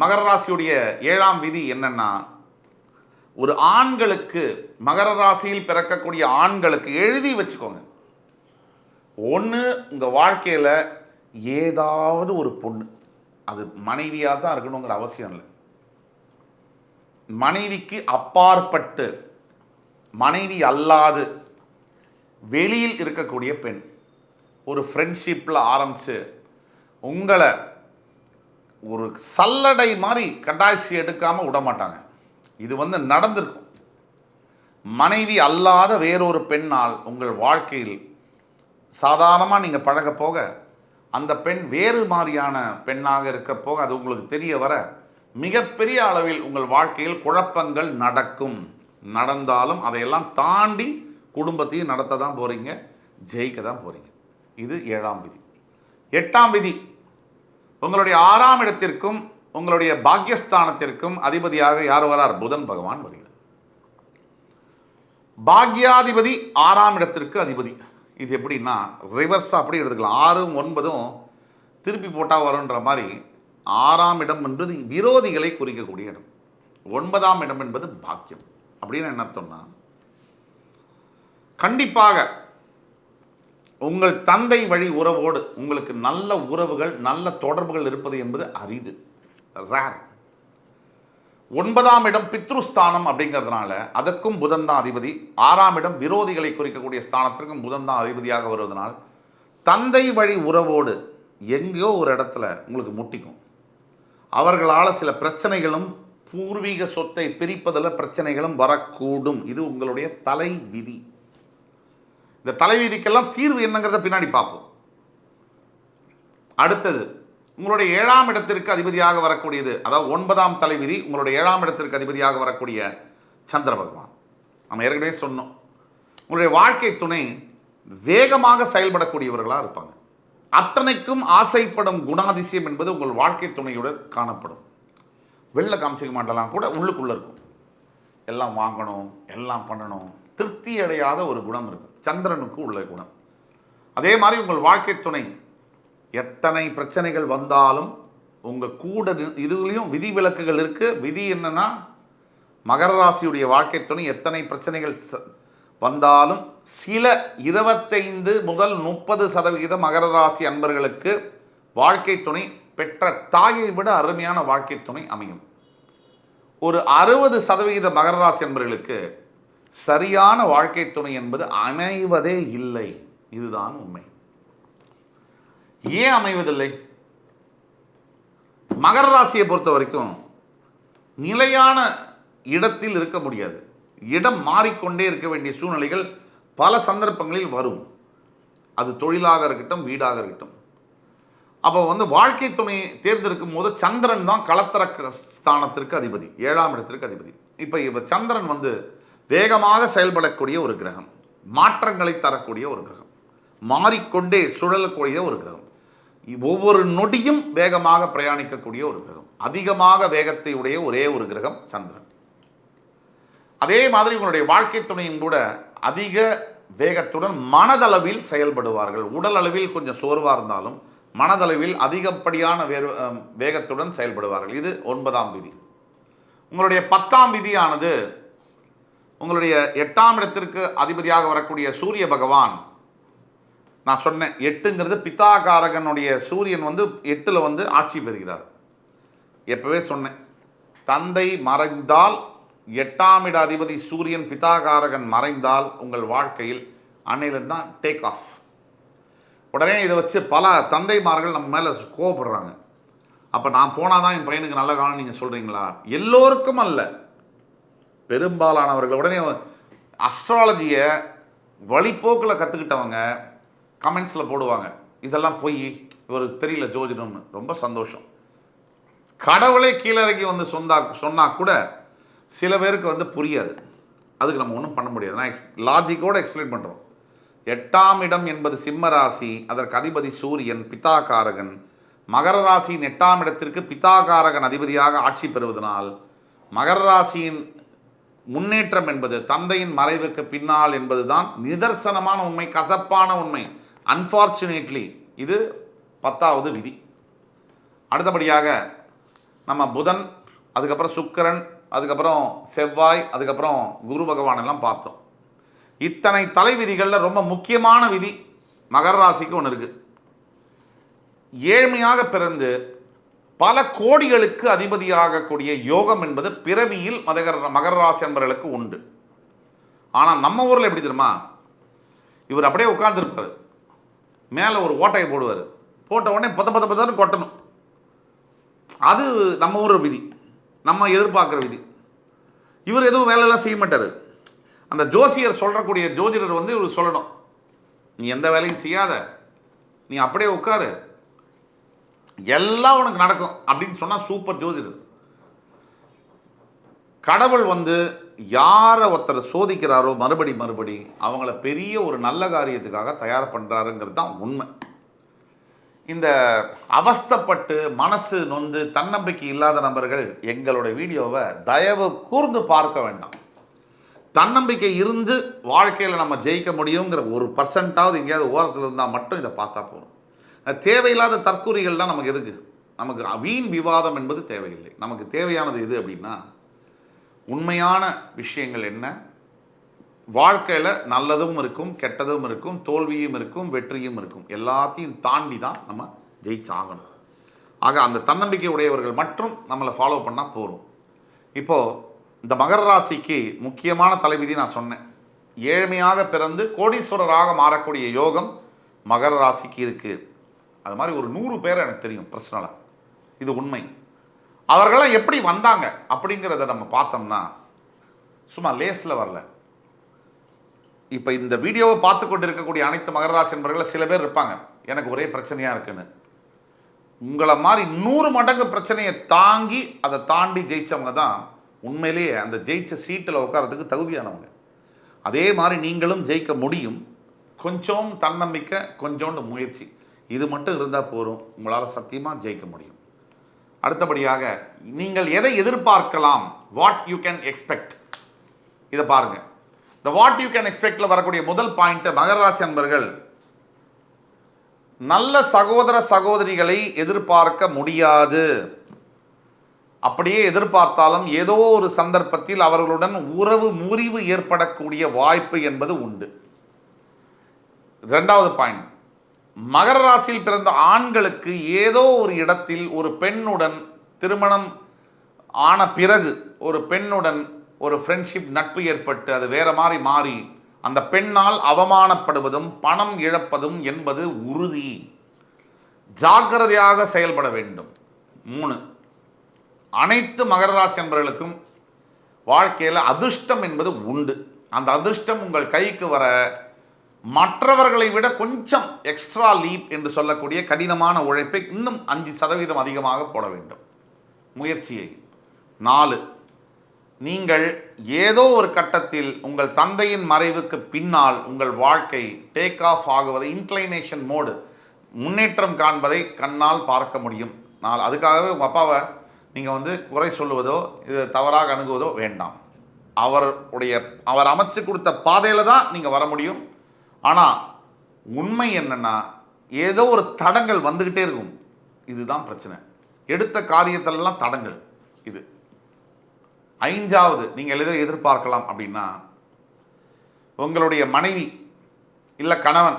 மகர ராசியுடைய ஏழாம் விதி என்னன்னா ஒரு ஆண்களுக்கு மகர ராசியில் பிறக்கக்கூடிய ஆண்களுக்கு எழுதி வச்சுக்கோங்க. ஒன்று உங்கள் வாழ்க்கையில் ஏதாவது ஒரு பொண்ணு அது மனைவியாக தான் இருக்கணுங்கிற அவசியம் இல்லை. மனைவிக்கு அப்பாற்பட்டு மனைவி அல்லாது வெளியில் இருக்கக்கூடிய பெண் ஒரு ஃப்ரெண்ட்ஷிப்பில் ஆரம்பித்து உங்களை ஒரு சல்லடை மாதிரி கட்டாய்ச்சி எடுக்காமல் விட மாட்டாங்க இது வந்து நடந்திருக்கும். மனைவி அல்லாத வேறொரு பெண்ணால் உங்கள் வாழ்க்கையில் சாதாரணமாக நீங்கள் பழக போக அந்த பெண் வேறு மாதிரியான பெண்ணாக இருக்க போக அது உங்களுக்கு தெரிய வர மிகப்பெரிய அளவில் உங்கள் வாழ்க்கையில் குழப்பங்கள் நடக்கும். நடந்தாலும் அதையெல்லாம் தாண்டி குடும்பத்தையும் நடத்த தான் போகிறீங்க ஜெயிக்க தான் போகிறீங்க இது ஏழாம் விதி. எட்டாம் விதி. உங்களுடைய ஆறாம் இடத்திற்கும் உங்களுடைய பாக்யஸ்தானத்திற்கும் அதிபதியாக யார் வரார்? புதன் பகவான் வருகிறார். பாக்யாதிபதி ஆறாம் இடத்திற்கு அதிபதி. இது எப்படின்னா ரிவர்ஸாக அப்படி எடுத்துக்கலாம். ஆறும் ஒன்பதும் திருப்பி போட்டால் வரும்ன்ற மாதிரி ஆறாம் இடம் என்பது விரோதிகளை குறிக்கக்கூடிய இடம். ஒன்பதாம் இடம் என்பது பாக்கியம். அப்படின்னு என்ன அர்த்தம்னா கண்டிப்பாக உங்கள் தந்தை வழி உறவோடு உங்களுக்கு நல்ல உறவுகள் நல்ல தொடர்புகள் இருப்பது என்பது அரிது. ரேர் ஒன்பதாம் இடம் பித்ருஸ்தானம் அப்படிங்கிறதுனால அதற்கும் புதன் தான் அதிபதி. ஆறாம் இடம் விரோதிகளை குறிக்கக்கூடிய ஸ்தானத்திற்கும் புதன் தான் அதிபதியாக வருவதனால் தந்தை வழி உறவோடு எங்கேயோ ஒரு இடத்துல உங்களுக்கு முட்டிக்கும். அவர்களால் சில பிரச்சனைகளும் பூர்வீக சொத்தை பிரிப்பதில் பிரச்சனைகளும் வரக்கூடும். இது உங்களுடைய தலை விதி இந்த தலைவிதிக்கெல்லாம் தீர்வு என்னங்கிறத பின்னாடி பார்ப்போம். அடுத்தது உங்களுடைய ஏழாம் இடத்திற்கு அதிபதியாக வரக்கூடியது அதாவது ஒன்பதாம் தலைவிதி உங்களுடைய ஏழாம் இடத்திற்கு அதிபதியாக வரக்கூடிய சந்திர பகவான். நம்ம ஏற்கனவே சொன்னோம். உங்களுடைய வாழ்க்கை துணை வேகமாக செயல்படக்கூடியவர்களாக இருப்பாங்க. அத்தனைக்கும் ஆசைப்படும் குணாதிசயம் என்பது உங்கள் வாழ்க்கை துணையுடன் காணப்படும். வெளில காமிச்சிக்க மாட்டலாம் கூட உள்ளுக்குள்ளே இருக்கும். எல்லாம் வாங்கணும் எல்லாம் பண்ணணும். திருப்தி அடையாத ஒரு குணம் இருக்கும். சந்திரனுக்கு உள்ள குணம். அதே மாதிரி உங்கள் வாழ்க்கை துணை. எத்தனை பிரச்சனைகள் வந்தாலும் உங்கள் கூட இதுலேயும் விதி விலக்குகள் இருக்குது விதி என்னன்னா மகர ராசியுடைய வாழ்க்கை துணை எத்தனை பிரச்சனைகள் வந்தாலும் சில இருபத்தைந்து முதல் முப்பது சதவிகித மகர ராசி அன்பர்களுக்கு வாழ்க்கை துணை பெற்ற தாயை விட அருமையான வாழ்க்கை துணை அமையும். ஒரு அறுபது சதவிகித மகர ராசி அன்பர்களுக்கு சரியான வாழ்க்கை துணை என்பது அமைவதே இல்லை. இதுதான் உண்மை. ஏன் அமைவதில்லை? மகர ராசியை பொறுத்த வரைக்கும் நிலையான இடத்தில் இருக்க முடியாது. இடம் மாறிக்கொண்டே இருக்க வேண்டிய சூழ்நிலைகள் பல சந்தர்ப்பங்களில் வரும். அது தொழிலாக இருக்கட்டும் வீடாக இருக்கட்டும். அப்போ வந்து வாழ்க்கை துணையை தேர்ந்தெடுக்கும் போது சந்திரன் தான் கலத்தர ஸ்தானத்திற்கு அதிபதி. ஏழாம் இடத்திற்கு அதிபதி. இப்போ இப்போ சந்திரன் வந்து வேகமாக செயல்படக்கூடிய ஒரு கிரகம் மாற்றங்களை தரக்கூடிய ஒரு கிரகம் மாறிக்கொண்டே சுழலக்கூடிய ஒரு கிரகம் ஒவ்வொரு நொடியும் வேகமாக பிரயாணிக்கக்கூடிய ஒரு கிரகம் அதிகமாக வேகத்தை உடைய ஒரே ஒரு கிரகம் சந்திரன். அதே மாதிரி உங்களுடைய வாழ்க்கை துணையும் கூட அதிக வேகத்துடன் மனதளவில் செயல்படுவார்கள். உடல் அளவில் கொஞ்சம் சோர்வாக இருந்தாலும் மனதளவில் அதிகப்படியான வேறு வேகத்துடன் செயல்படுவார்கள். இது ஒன்பதாம் விதி. உங்களுடைய பத்தாம் விதியானது உங்களுடைய எட்டாம் இடத்திற்கு அதிபதியாக வரக்கூடிய சூரிய பகவான். நான் சொன்னேன் எட்டுங்கிறது பித்தாகாரகனுடைய சூரியன் வந்து எட்டில் வந்து ஆட்சி பெறுகிறார். எப்பவே சொன்னேன் தந்தை மறைந்தால் எட்டாம் இட அதிபதி சூரியன் பித்தாகாரகன் மறைந்தால் உங்கள் வாழ்க்கையில் அன்னையிலிருந்து தான் டேக் ஆஃப் உடனே இதை வச்சு பல தந்தைமார்கள் நம்ம மேலே கோவப்படுறாங்க. அப்போ நான் போனால் தான் என் பையனுக்கு நல்ல காலம் நீங்கள் சொல்கிறீங்களா எல்லோருக்கும் அல்ல. பெரும்பாலானவர்கள் உடனே அஸ்ட்ராலஜியை வழிப்போக்கில் கற்றுக்கிட்டவங்க கமெண்ட்ஸில் போடுவாங்க. இதெல்லாம் போய் இவருக்கு தெரியல ஜோதிடம்னு. ரொம்ப சந்தோஷம். கடவுளே கீழே வந்து சொந்தா சொன்னால் கூட சில பேருக்கு வந்து புரியாது. அதுக்கு நம்ம ஒன்றும் பண்ண முடியாது. நான் எக்ஸ் லாஜிக்கோடு எக்ஸ்பிளைன் பண்ணுறோம் எட்டாம் இடம் என்பது சிம்ம ராசி அதற்கு அதிபதி சூரியன் பித்தாகாரகன் மகர ராசியின் எட்டாம் இடத்திற்கு பித்தாகாரகன் அதிபதியாக ஆட்சி பெறுவதனால் மகர ராசியின் முன்னேற்றம் என்பது தந்தையின் மறைவுக்கு பின்னால் என்பதுதான் நிதர்சனமான உண்மை கசப்பான உண்மை. அன்ஃபார்ச்சுனேட்லி இது பத்தாவது விதி. அடுத்தபடியாக நம்ம புதன் அதுக்கப்புறம் சுக்கரன் அதுக்கப்புறம் செவ்வாய் அதுக்கப்புறம் குரு பகவான் எல்லாம் பார்த்தோம். இத்தனை தலைவிதிகளில் ரொம்ப முக்கியமான விதி மகர ராசிக்கு ஒன்று இருக்குது ஏழ்மையாக பிறந்து பல கோடிகளுக்கு அதிபதியாகக்கூடிய யோகம் என்பது பிறவியில் மதகர மகர ராசி அன்பர்களுக்கு உண்டு. ஆனால் நம்ம ஊரில் எப்படி தெரியுமா? இவர் அப்படியே உட்காந்துருப்பார் மேலே ஒரு ஓட்டையை போடுவார். போட்ட உடனே பத்த பத்த பத்தன்னு கொட்டணும். அது நம்ம ஊர் விதி. நம்ம எதிர்பார்க்குற விதி. இவர் எதுவும் வேலையெல்லாம் செய்ய மாட்டார். அந்த ஜோசியர் சொல்கிறக்கூடிய ஜோதிடர் வந்து இவர் சொல்லணும். நீ எந்த வேலையும் செய்யாத. நீ அப்படியே உட்காரு. எல்லாம் உனக்கு நடக்கும் அப்படின்னு சொன்னால் சூப்பர் ஜோதிடர். கடவுள் வந்து யாரை ஒருத்தர் சோதிக்கிறாரோ மறுபடி மறுபடி அவங்கள பெரிய ஒரு நல்ல காரியத்துக்காக தயார் பண்ணுறாருங்கிறது தான் உண்மை. இந்த அவஸ்தைப்பட்டு மனசு நொந்து தன்னம்பிக்கை இல்லாத நபர்கள் எங்களுடைய வீடியோவை தயவு கூர்ந்து பார்க்க வேண்டாம். தன்னம்பிக்கை இருந்து வாழ்க்கையில் நம்ம ஜெயிக்க முடியுங்கிற ஒரு பர்சன்ட்டாவது எங்கேயாவது ஓரத்தில் இருந்தால் மட்டும் இதை பார்த்தா போதும். தேவையில்லாத தற்கூறிகள்லாம் நமக்கு எதுக்கு? நமக்கு வீண் விவாதம் என்பது தேவையில்லை. நமக்கு தேவையானது எது அப்படின்னா உண்மையான விஷயங்கள் என்ன? வாழ்க்கையில் நல்லதும் இருக்கும் கெட்டதும் இருக்கும் தோல்வியும் இருக்கும் வெற்றியும் இருக்கும். எல்லாத்தையும் தாண்டி தான் நம்ம ஜெயிச்சாகணும். ஆக அந்த தன்னம்பிக்கை உடையவர்கள் மட்டும் நம்மளை ஃபாலோ பண்ணால் போதும். இப்போது இந்த மகர ராசிக்கு முக்கியமான தலைவிதி நான் சொன்னேன். ஏழ்மையாக பிறந்து கோடீஸ்வரராக மாறக்கூடிய யோகம் மகர ராசிக்கு இருக்குது அது மாதிரி ஒரு நூறு பேர் எனக்கு தெரியும் பர்சனலாக இது உண்மை. அவர்களாம் எப்படி வந்தாங்க அப்படிங்கிறத நம்ம பார்த்தோம்னா சும்மா லேஸில் வரல. இப்போ இந்த வீடியோவை பார்த்து கொண்டு இருக்கக்கூடிய அனைத்து மகராசி என்பவர்கள் சில பேர் இருப்பாங்க. எனக்கு ஒரே பிரச்சனையாக இருக்குன்னு. உங்களை மாதிரி நூறு மடங்கு பிரச்சனையை தாங்கி அதை தாண்டி ஜெயித்தவங்க தான் உண்மையிலேயே அந்த ஜெயிச்ச சீட்டில் உட்காரத்துக்கு தகுதியானவங்க. அதே மாதிரி நீங்களும் ஜெயிக்க முடியும். கொஞ்சம் தன்னம்பிக்கை கொஞ்சோண்டு முயற்சி. இது மட்டும் இருந்தால் போதும் உங்களால் சத்தியமாக ஜெயிக்க முடியும். அடுத்தபடியாக நீங்கள் எதை எதிர்பார்க்கலாம்? வாட் யூ கேன் எக்ஸ்பெக்ட் இதை பாருங்கள் இந்த வாட் யூ கேன் எக்ஸ்பெக்டில் வரக்கூடிய முதல் பாயிண்ட்டு மகராசி அன்பர்கள் நல்ல சகோதர சகோதரிகளை எதிர்பார்க்க முடியாது. அப்படியே எதிர்பார்த்தாலும் ஏதோ ஒரு சந்தர்ப்பத்தில் அவர்களுடன் உறவு முறிவு ஏற்படக்கூடிய வாய்ப்பு என்பது உண்டு. ரெண்டாவது பாயிண்ட் மகர ராசியில் பிறந்த ஆண்களுக்கு ஏதோ ஒரு இடத்தில் ஒரு பெண்ணுடன் திருமணம் ஆன பிறகு ஒரு பெண்ணுடன் ஒரு ஃப்ரெண்ட்ஷிப் நட்பு ஏற்பட்டு அது வேற மாதிரி மாறி அந்த பெண்ணால் அவமானப்படுவதும் பணம் இழப்பதும் என்பது உறுதி. ஜாக்கிரதையாக செயல்பட வேண்டும். மூணு அனைத்து மகர ராசி என்பவர்களுக்கும் வாழ்க்கையில் அதிர்ஷ்டம் என்பது உண்டு. அந்த அதிர்ஷ்டம் உங்கள் கைக்கு வர மற்றவர்களை விட கொஞ்சம் எக்ஸ்ட்ரா லீப் என்று சொல்லக்கூடிய கடினமான உழைப்பை இன்னும் அஞ்சு சதவீதம் அதிகமாக போட வேண்டும். முயற்சியை. நாலு நீங்கள் ஏதோ ஒரு கட்டத்தில் உங்கள் தந்தையின் மறைவுக்கு பின்னால் உங்கள் வாழ்க்கை டேக் ஆஃப் ஆகுவதை இன்க்ளைனேஷன் மோடு முன்னேற்றம் காண்பதை கண்ணால் பார்க்க முடியும். நான் அதுக்காகவே உங்கள் அப்பாவை நீங்கள் வந்து குறை சொல்லுவதோ இது தவறாக அணுகுவதோ வேண்டாம். அவருடைய அவர் அமைச்சு கொடுத்த பாதையில் தான் நீங்கள் வர முடியும். ஆனால் உண்மை என்னென்னா ஏதோ ஒரு தடங்கள் வந்துக்கிட்டே இருக்கும். இதுதான் பிரச்சனை. எடுத்த காரியத்திலலாம் தடங்கள். இது. ஐந்தாவது நீங்கள் எதை எதிர்பார்க்கலாம் அப்படின்னா உங்களுடைய மனைவி இல்லை கணவன்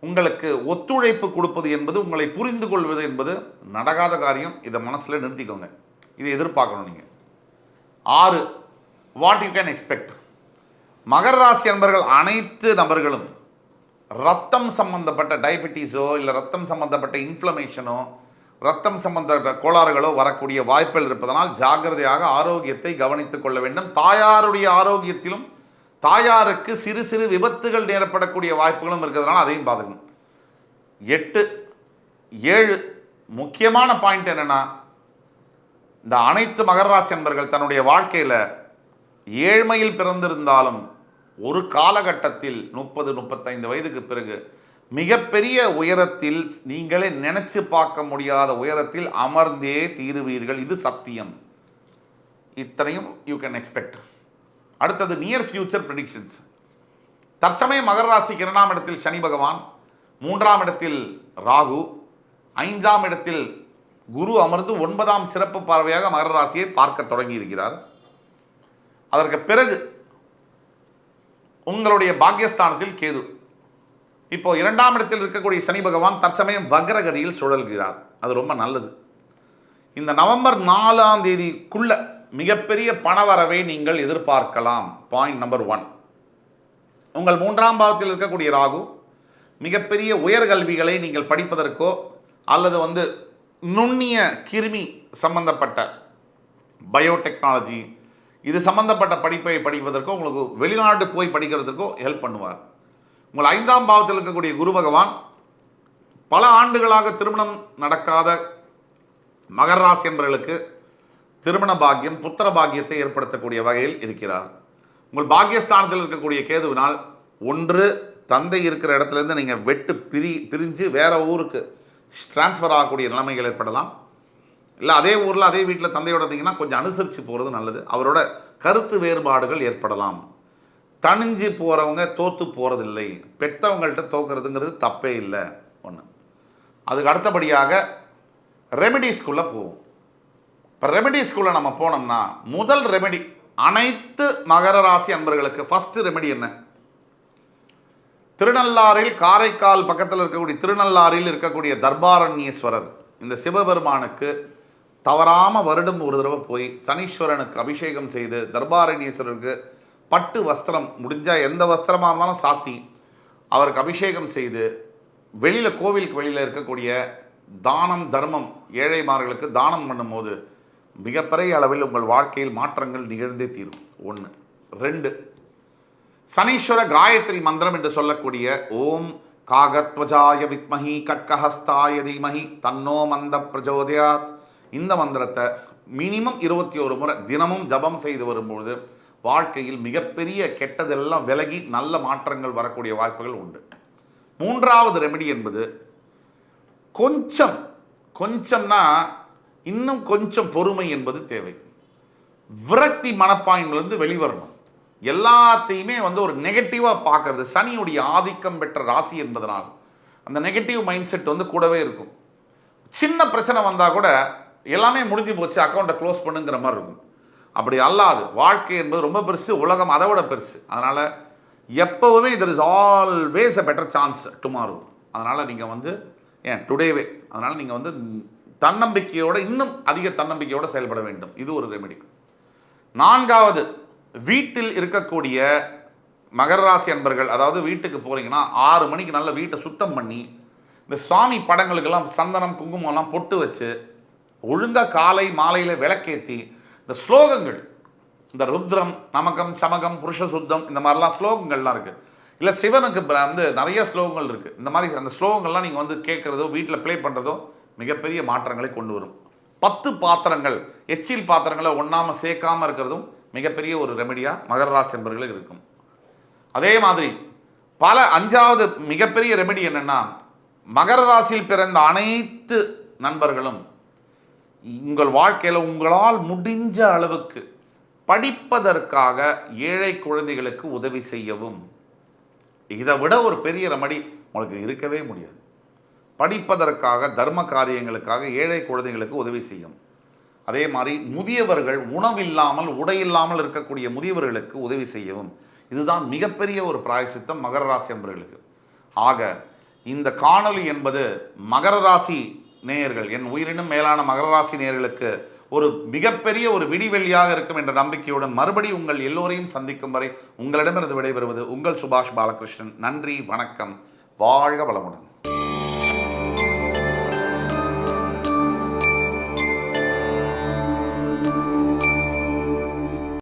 உங்களுக்கு ஒத்துழைப்பு கொடுப்பது என்பது உங்களை புரிந்து கொள்வது என்பது நடக்காத காரியம். இதை மனசில் நிறுத்திக்கோங்க. இதை எதிர்பார்க்கணும் நீங்கள் ஆறு வாட் யூ கேன் எக்ஸ்பெக்ட் மகர ராசி அன்பர்கள் அனைத்து நபர்களும் ரத்தம் சம்பந்தப்பட்ட டயபெட்டிஸோ இல்லை ரத்தம் சம்பந்தப்பட்ட இன்ஃப்ளமேஷனோ ரத்தம் சம்பந்தப்பட்ட கோளாறுகளோ வரக்கூடிய வாய்ப்புகள் இருப்பதனால் ஜாக்கிரதையாக ஆரோக்கியத்தை கவனித்துக் கொள்ள வேண்டும். தாயாருடைய ஆரோக்கியத்திலும் தாயாருக்கு சிறு சிறு விபத்துகள் நேரப்படக்கூடிய வாய்ப்புகளும் இருக்கிறதுனால அதையும் பார்த்துக்கணும். எட்டு ஏழு முக்கியமான பாயிண்ட் என்னென்னா இந்த அனைத்து மகர ராசி அன்பர்கள் தன்னுடைய வாழ்க்கையில் ஏழ்மையில் பிறந்திருந்தாலும் ஒரு காலகட்டத்தில் முப்பது முப்பத்தைந்து வயதுக்கு பிறகு மிகப்பெரிய உயரத்தில் நீங்களே நினைச்சு பார்க்க முடியாத உயரத்தில் அமர்ந்தே தீருவீர்கள். இது சத்தியம். இத்தனையும் யூ கேன் எக்ஸ்பெக்ட் அடுத்தது நியர் ஃபியூச்சர் ப்ரெடிக்ஷன்ஸ் தற்சமயம் மகர ராசிக்கு இரண்டாம் இடத்தில் சனி பகவான் மூன்றாம் இடத்தில் ராகு ஐந்தாம் இடத்தில் குரு அமர்ந்து ஒன்பதாம் சிறப்பு பார்வையாக மகர ராசியை பார்க்க தொடங்கி இருக்கிறார் அதற்கு பிறகு உங்களுடைய பாக்கியஸ்தானத்தில் கேது. இப்போ இரண்டாம் இடத்தில் இருக்கக்கூடிய சனி பகவான் தற்சமயம் வக்ரகதியில் சுழல்கிறார். அது ரொம்ப நல்லது. இந்த நவம்பர் நாலாம் தேதிக்குள்ள மிகப்பெரிய பணவரவை நீங்கள் எதிர்பார்க்கலாம். பாயிண்ட் நம்பர் ஒன் உங்கள் மூன்றாம் பாவத்தில் இருக்கக்கூடிய ராகு மிகப்பெரிய உயர்கல்விகளை நீங்கள் படிப்பதற்கோ அல்லது வந்து நுண்ணிய கிருமி சம்பந்தப்பட்ட பயோடெக்னாலஜி இது சம்பந்தப்பட்ட படிப்பை படிப்பதற்கோ உங்களுக்கு வெளிநாடு போய் படிக்கிறதுக்கோ ஹெல்ப் பண்ணுவார். உங்கள் ஐந்தாம் பாவத்தில் இருக்கக்கூடிய குரு பகவான் பல ஆண்டுகளாக திருமணம் நடக்காத மகர ராசி என்பவர்களுக்கு திருமண பாக்கியம் புத்திர பாக்கியத்தை ஏற்படுத்தக்கூடிய வகையில் இருக்கிறார். உங்கள் பாக்கியஸ்தானத்தில் இருக்கக்கூடிய கேதுவினால் ஒன்று தந்தை இருக்கிற இடத்துலேருந்து நீங்கள் வெட்டு பிரி பிரிஞ்சு வேறு ஊருக்கு ட்ரான்ஸ்ஃபர் ஆகக்கூடிய நிலைமைகள் ஏற்படலாம். இல்லை அதே ஊரில் அதே வீட்டில் தந்தையோட இருந்தீங்கன்னா கொஞ்சம் அனுசரித்து போகிறது நல்லது. அவரோட கருத்து வேறுபாடுகள் ஏற்படலாம். தணிஞ்சு போகிறவங்க தோற்று போகிறதில்லை பெற்றவங்கள்ட்ட தோக்கிறதுங்கிறது தப்பே இல்லை. ஒன்று அதுக்கு அடுத்தபடியாக ரெமெடிஸ்குள்ளே போவோம். இப்போ ரெமெடிஸ்குள்ளே நம்ம போனோம்னா முதல் ரெமெடி அனைத்து மகர ராசி அன்பர்களுக்கு ஃபஸ்ட்டு ரெமெடி என்ன? திருநள்ளாறில் காரைக்கால் பக்கத்தில் இருக்கக்கூடிய திருநள்ளாறில் இருக்கக்கூடிய தர்பாரண்யேஸ்வரர் இந்த சிவபெருமானுக்கு தவறாமல் வருடம் ஒரு தடவை போய் சனீஸ்வரனுக்கு அபிஷேகம் செய்து தர்பாரண்யேஸ்வரருக்கு பட்டு வஸ்திரம் முடிஞ்சால் எந்த வஸ்திரமாக இருந்தாலும் சாத்தி அவருக்கு அபிஷேகம் செய்து வெளியில் கோவிலுக்கு வெளியில் இருக்கக்கூடிய தானம் தர்மம் ஏழைமார்களுக்கு தானம் பண்ணும்போது மிகப்பெரிய அளவில் உங்கள் வாழ்க்கையில் மாற்றங்கள் நிகழ்ந்தே தீரும். ஒன்று ரெண்டு சனீஸ்வர காயத்ரி மந்திரம் என்று சொல்லக்கூடிய ஓம் காகத்வஜாய வித்மஹி கட்கஹஸ்தாய தீமஹி தன்னோ மந்த பிரஜோதயாத். இந்த மந்திரத்தை மினிமம் இருபத்தி ஒரு முறை தினமும் ஜபம் செய்து வரும்பொழுது வாழ்க்கையில் மிகப்பெரிய கெட்டதெல்லாம் விலகி நல்ல மாற்றங்கள் வரக்கூடிய வாய்ப்புகள் உண்டு. மூன்றாவது ரெமெடி என்பது கொஞ்சம் கொஞ்சம்னா இன்னும் கொஞ்சம் பொறுமை என்பது தேவை. விரக்தி மனப்பான்மையிலிருந்து வெளிவரணும். எல்லாத்தையுமே வந்து ஒரு நெகட்டிவாக பார்க்கறது சனியுடைய ஆதிக்கம் பெற்ற ராசி என்பதனால் அந்த நெகட்டிவ் மைண்ட் செட் வந்து கூடவே இருக்கும். சின்ன பிரச்சனை வந்தால் கூட எல்லாமே முடிஞ்சு போச்சு அக்கௌண்ட்டை க்ளோஸ் பண்ணுங்கிற மாதிரி இருக்கும். அப்படி அல்லாது வாழ்க்கை என்பது ரொம்ப பெருசு உலகம் அதை விட பெருசு. அதனால் எப்போவுமே there is always a better chance tomorrow அதனால் நீங்கள் வந்து ஏன் டுடேவே அதனால் நீங்கள் வந்து தன்னம்பிக்கையோடு இன்னும் அதிக தன்னம்பிக்கையோடு செயல்பட வேண்டும். இது ஒரு ரெமெடி நான்காவது வீட்டில் இருக்கக்கூடிய மகர ராசி அன்பர்கள் அதாவது வீட்டுக்கு போகிறீங்கன்னா ஆறு மணிக்கு நல்ல வீட்டை சுத்தம் பண்ணி இந்த சுவாமி படங்களுக்கெல்லாம் சந்தனம் குங்குமம்லாம் பொட்டு வச்சு ஒழுங்காக காலை மாலையில் விளக்கேற்றி இந்த ஸ்லோகங்கள் இந்த ருத்ரம் நமகம் சமகம் புருஷ சுத்தம் இந்த மாதிரிலாம் ஸ்லோகங்கள்லாம் இருக்குது இல்லை சிவனுக்கு வந்து நிறைய ஸ்லோகங்கள் இருக்குது இந்த மாதிரி அந்த ஸ்லோகங்கள்லாம் நீங்கள் வந்து கேட்குறதோ வீட்டில் ப்ளே பண்ணுறதோ மிகப்பெரிய மாற்றங்களை கொண்டு வரும். பத்து பாத்திரங்கள் எச்சில் பாத்திரங்களை ஒன்றாமல் சேர்க்காமல் இருக்கிறதும் மிகப்பெரிய ஒரு ரெமெடியாக மகர ராசி என்பர்களுக்கு இருக்கும். அதே மாதிரி பல அஞ்சாவது மிகப்பெரிய ரெமெடி என்னென்னா மகர ராசியில் பிறந்த அனைத்து நண்பர்களும் உங்கள் வாழ்க்கையில் உங்களால் முடிஞ்ச அளவுக்கு படிப்பதற்காக ஏழை குழந்தைகளுக்கு உதவி செய்யவும். இதை விட ஒரு பெரிய ரெமடி உங்களுக்கு இருக்கவே முடியாது. படிப்பதற்காக தர்ம காரியங்களுக்காக ஏழை குழந்தைகளுக்கு உதவி செய்யும். அதே மாதிரி முதியவர்கள் உணவில்லாமல் உடையில்லாமல் இருக்கக்கூடிய முதியவர்களுக்கு உதவி செய்யவும். இதுதான் மிகப்பெரிய ஒரு பிராயசித்தம் மகர ராசி என்பவர்களுக்கு ஆக இந்த காணொலி என்பது மகர ராசி நேயர்கள் என் உயிரினும் மேலான மகர ராசி நேயர்களுக்கு ஒரு மிகப்பெரிய ஒரு விடிவெள்ளியாக இருக்கும் என்ற நம்பிக்கையுடன் மறுபடி உங்கள் எல்லோரையும் சந்திக்கும் வரை உங்களிடமிருந்து விடைபெறுவது உங்கள் சுபாஷ் பாலகிருஷ்ணன். நன்றி வணக்கம். வாழ்க வளமுடன்.